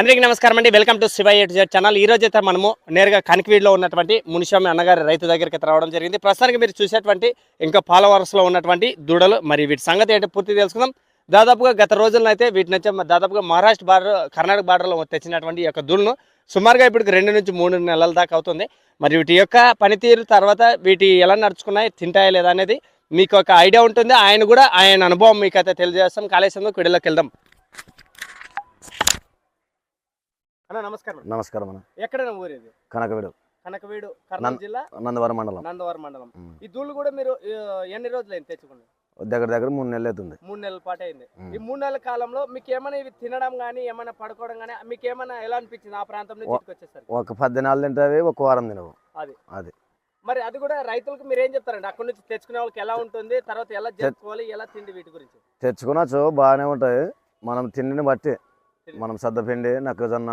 అందరికీ నమస్కారం అండి. Welcome to Shiva eight Z channel ఈ రోజు అయితే మనము నేరుగా కనికవీడిలో ఉన్నటువంటి మునిస్వామి అన్నగారి రైతు దగ్గరికి అయితే రావడం జరిగింది. ప్రస్తుతానికి మీరు చూసేటువంటి ఇంకా ఫాలోవర్స్లో ఉన్నటువంటి దూడలు మరి వీటి సంగతి ఏంటో పూర్తి తెలుసుకుందాం. దాదాపుగా గత రోజుల్లో అయితే వీటిని వచ్చే దాదాపుగా మహారాష్ట్ర బార్డర్ కర్ణాటక బార్డర్లో తెచ్చినటువంటి యొక్క దూడను సుమారుగా ఇప్పుడు రెండు నుంచి మూడు నెలల దాకా అవుతుంది. మరి వీటి యొక్క పనితీరు తర్వాత వీటి ఎలా నడుచుకున్నాయి తింటాయా లేదా అనేది మీకు ఒక ఐడియా ఉంటుంది. ఆయన కూడా ఆయన అనుభవం మీకు అయితే తెలియజేస్తాం. కాళేశ్వరంలో కిడలోకి వెళ్దాం. అన్న నమస్కారం నమస్కారం అన్న. ఎక్కడ ఊరేది? కనకవిడు. కనకవీడు కర్నూలు జిల్లా? నందవరం మండలం. నందవరం మండలం. ఈ దూళ్ళు కూడా మీరు ఎన్ని రోజులు అయింది తెచ్చుకున్నారు దగ్గర దగ్గర మూడు నెలలు అవుతుంది. మూడు నెలల పాటు అయింది. ఈ మూడు నెలల కాలంలో మీకు ఏమైనా ఇవి తినడం కానీ ఏమైనా పడుకోవడం కానీ మీకు ఏమైనా ఎలా అనిపించింది ఆ ప్రాంతం నుంచి వచ్చేసరికి ఒక పది దినాలు తింటావి ఒక వారం తినవు. అది. అది. మరి అది కూడా రైతులకు మీరు ఏం చెప్తారండి? అక్కడ నుంచి తెచ్చుకునే వాళ్ళకి ఎలా ఉంటుంది? తర్వాత ఎలా జరుపుకోవాలి ఎలా తిండి వీటి గురించి? తెచ్చుకునొచ్చు బాగానే ఉంటాయి. మనం తిండిని బట్టి. మనం సద్దపిండి నక్కజొన్న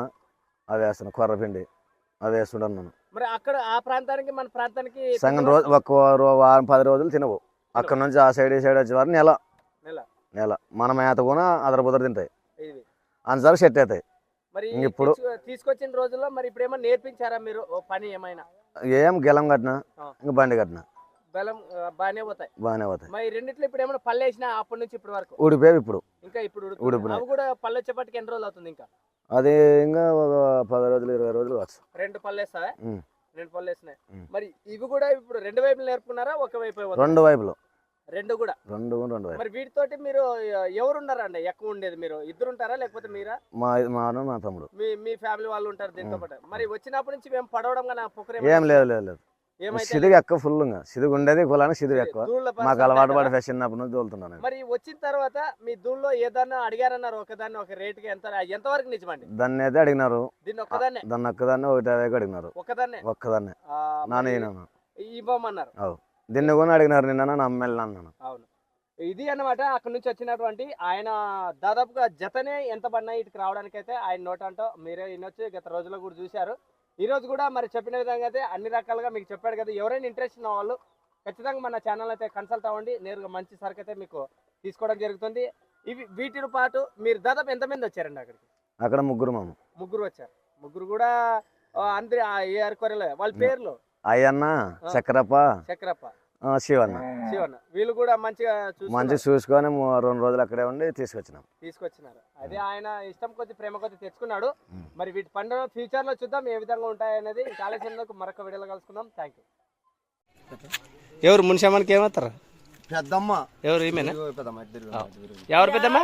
అవి వేస్తున్నాం కొర్రపిండి అవి వేస్తుంటున్నాను మరి అక్కడ ఆ ప్రాంతానికి మన ప్రాంతానికి సంగం రోజు ఒక రో- వారం పది రోజులు తినవు. అక్కడ నుంచి ఆ సైడ్ ఈ సైడ్ వచ్చే వారు నెల. నెల. నెల. మన మేత కూడా అదర బుదర తింటాయి. అంతసారి సెట్ అవుతాయి. మరి ఇప్పుడు- తీసుకు- తీసుకొచ్చిన రోజుల్లో మరి ఇప్పుడు ఏమైనా నేర్పించారా మీరు పని ఏమైనా? ఏం గెలం కట్టినా. ఇంక బండి కట్టినా. బలం బాగానే పోతాయి. బాగానే పోతాయి. మరి రెండిట్లో ఇప్పుడు ఏమైనా పళ్ళు వేసినా అప్పటి నుంచి ఇప్పటి వరకు? ఊడిపోయి ఇప్పుడు. ఇంకా ఇప్పుడు. అవి కూడా పళ్ళు వచ్చేపటికి ఎన్ని రోజులు అవుతుంది ఇంకా? అది ఇంకా ఒక పది రోజులు ఇరవై రోజులు కావచ్చు. రెండు పళ్ళు వేస్తావా. రెండు పళ్ళు వేసినాయి. మరి ఇవి కూడా ఇప్పుడు రెండు వైపులు నేర్పుకున్నారా ఒక వైపు? రెండు వైపులు. రెండు కూడా. రెండు రెండు వైపులు. మరి వీటితోటి మీరు ఎవరు ఉన్నారండి ఎక్కువ ఉండేది మీరు? ఇద్దరు ఉంటారా లేకపోతే మీరా? మా మా మా తమ్ముడు. మీ మీ ఫ్యామిలీ వాళ్ళు ఉంటారు దీంతో. పాటు. మరి వచ్చినప్పటి నుంచి మేము పడవడం కానీ ఏం లేదు లేదు లేదు. సిదుగు ఎక్కువ ఫుల్ సిదుగు ఉండేది కులానికి సిదుగు ఎక్కువ. దూళ్ళ మాకు అలవాటు? పడి చిన్నప్పటి నుంచి తోలుతున్నాను నేను. మరి వచ్చిన తర్వాత మీ దూళ్ళలో ఏదన్నా అడిగారన్నారు ఒకదాన్ని ఒక రేటుకి ఎంత ఎంతవరకు నిజమండి? దాన్ని అయితే అడిగినారు. దీన్ని ఒక్కదాన్నే? దాన్ని ఒక్కదాన్ని ఒకటి యాభైకి అడిగినారు. ఒక్కదాన్నే? ఒక్కదాన్ని. ఆ, నాన్న ఇవ్వమన్నారు. దీన్ని కూడా అడిగినారు నిన్న నా అమ్మాయిలు అన్నాను. అవును. ఇది అన్నమాట అక్కడ నుంచి వచ్చినటువంటి ఆయన దాదాపుగా జతనే ఎంత పడినాయి ఇటుకు రావడానికి అయితే ఆయన నోట్ అంటో మీరే వినొచ్చు. గత రోజుల్లో కూడా చూశారు. ఈ రోజు కూడా మరి చెప్పిన విధంగా అయితే అన్ని రకాలుగా మీకు చెప్పాడు కదా ఎవరైనా ఇంట్రెస్ట్ ఉన్న వాళ్ళు ఖచ్చితంగా మన ఛానల్ అయితే కన్సల్ట్ అవ్వండి. నేరుగా మంచి సరుకు అయితే మీకు తీసుకోవడం జరుగుతుంది. ఇవి వీటితో పాటు మీరు దాదాపు ఎంతమంది వచ్చారండి అక్కడికి? అక్కడ ముగ్గురు మామ. ముగ్గురు వచ్చారు. ముగ్గురు కూడా అందరి ఏ అరకొరలే వాళ్ళ పేర్లు? అయ్యన్న చక్రప్ప. చక్రప్ప. శివన్న. శివన్న. వీళ్ళు కూడా మంచిగా చూసుకున్నారు. మంచి చూసుకొని రెండు రోజులు అక్కడే ఉండి తీసుకొచ్చినాం. తీసుకొచ్చినారు. అదే ఆయన ఇష్టం కొద్ది ప్రేమ కొద్ది తెచ్చుకున్నాడు. మరి వీటి పండుగ ఫ్యూచర్లో చూద్దాం ఏ విధంగా ఉంటాయనేది కాళేశ్వరంలో మరొక వీడియోలో కలుసుకుందాం. థ్యాంక్ యూ ఎవరు మున్షామానికి ఏమవుతారు? పెద్దమ్మ. ఎవరు ఈమెనా? పెద్దమ్మ ఎవరు పెద్దమ్మా?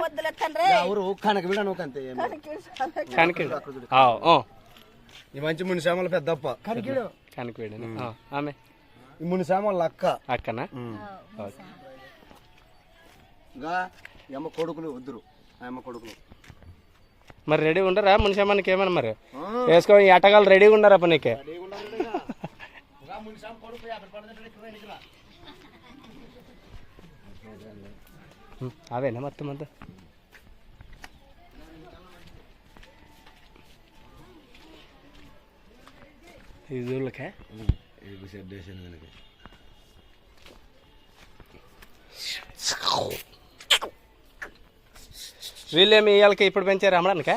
ఎవరు కనక వీడ నువ్వుకంతే కనికి ఈ మంచి మునిసామల పెద్దప్ప. కనికివేడి ఆమె. ఈ మునిసామల అక్క. అక్కనా? ఓకే. ఇంకా ఎమ్మ కొడుకులు వద్దురు. అమ్మ కొడుకులు మరి రెడీ ఉండరా? మున్షామానికి ఏమన్నా మరి? వేసుకో ఈ అటగాలు రెడీగా ఉన్నారా పనికి అవేనా మొత్తం అంతా? ఇది ఊళ్ళకే వీళ్ళేమి ఇవాళకి ఇప్పుడు పెంచారు అమ్మడానికా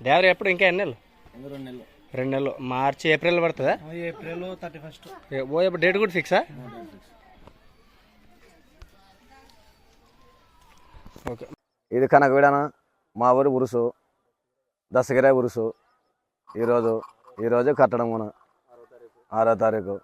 డెలివరీ ఎప్పుడు ఇంకా ఎన్ని నెలలు? రెండు నెలలు. మార్చి ఏప్రిల్ పడుతుందా? April thirty first. ఏ- ఓ ఇప్పుడు డేట్ కూడా ఫిక్సా? ఓకే. ఇది కనకవిడన మా ఊరి ఉరుసు దసగిరే ఉరుసు. ఈరోజు ఈరోజు కట్టడం కూడా ఆరో తారీఖు.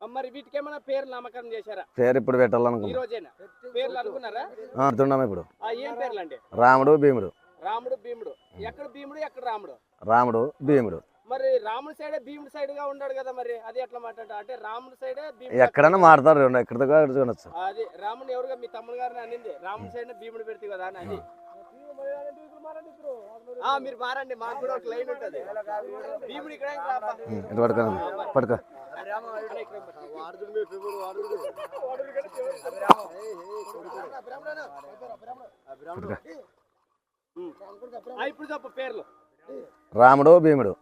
మరి వీటికి ఏమైనా పేరు నామకరణం చేశారా? పేరు ఇప్పుడు ఈ పెట్టాలనుకున్నాం రోజేనా? పేర్లు అనుకున్నారా? ఆ, పెడుతున్నాం ఇప్పుడు. ఏం పేర్లు అండి రాముడు భీముడు. రాముడు భీముడు. ఎక్కడ భీముడు ఎక్కడ రాముడు? రాముడు భీముడు. మరి రాముడి సైడే భీముడి సైడ్గా ఉన్నాడు కదా మరి అది ఎట్లా మాట్లాడ అంటే రాముడి సైడే ఎక్కడైనా మారుతారు రెండు ఎక్కడితో అక్కడ చూడొచ్చు. అది రాముడు ఎవరుగా మీ తమ్ముడు గారిని అనింది? రాముడి సైడ్ భీముడు పెడితే కదా అని అది. మీరు మారండి మాకు కూడా ఒక లైన్ ఉంటది. భీముడు ఇక్కడ పడుకో ఆ, ఇప్పుడు చెప్పు పేర్లు. రాముడు భీముడు.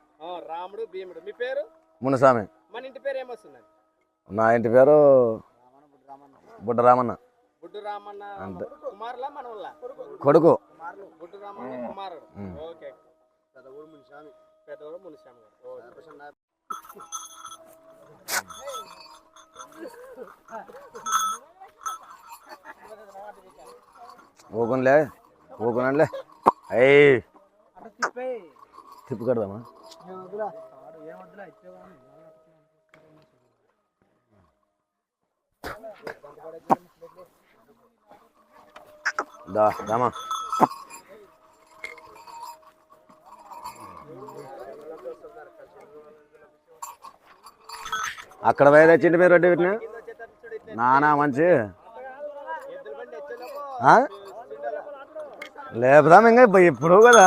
రాముడు భీముడు. మీ పేరు? మునస్వామి. మన ఇంటి పేరు ఏమొస్తుంది? నా ఇంటి పేరు బుడ్డు రామన్న అంతే. కొడుకు. ఊకునిలే ఊకునండిలే అయ్యి. తిప్పు. కడదామా? దా దామా అక్కడ పోయి తెచ్చిండి మీరు రెడ్డి పెట్టిన నానా మంచి. ఆ? లేపుదాం ఇంకా ఇప్పుడు కదా.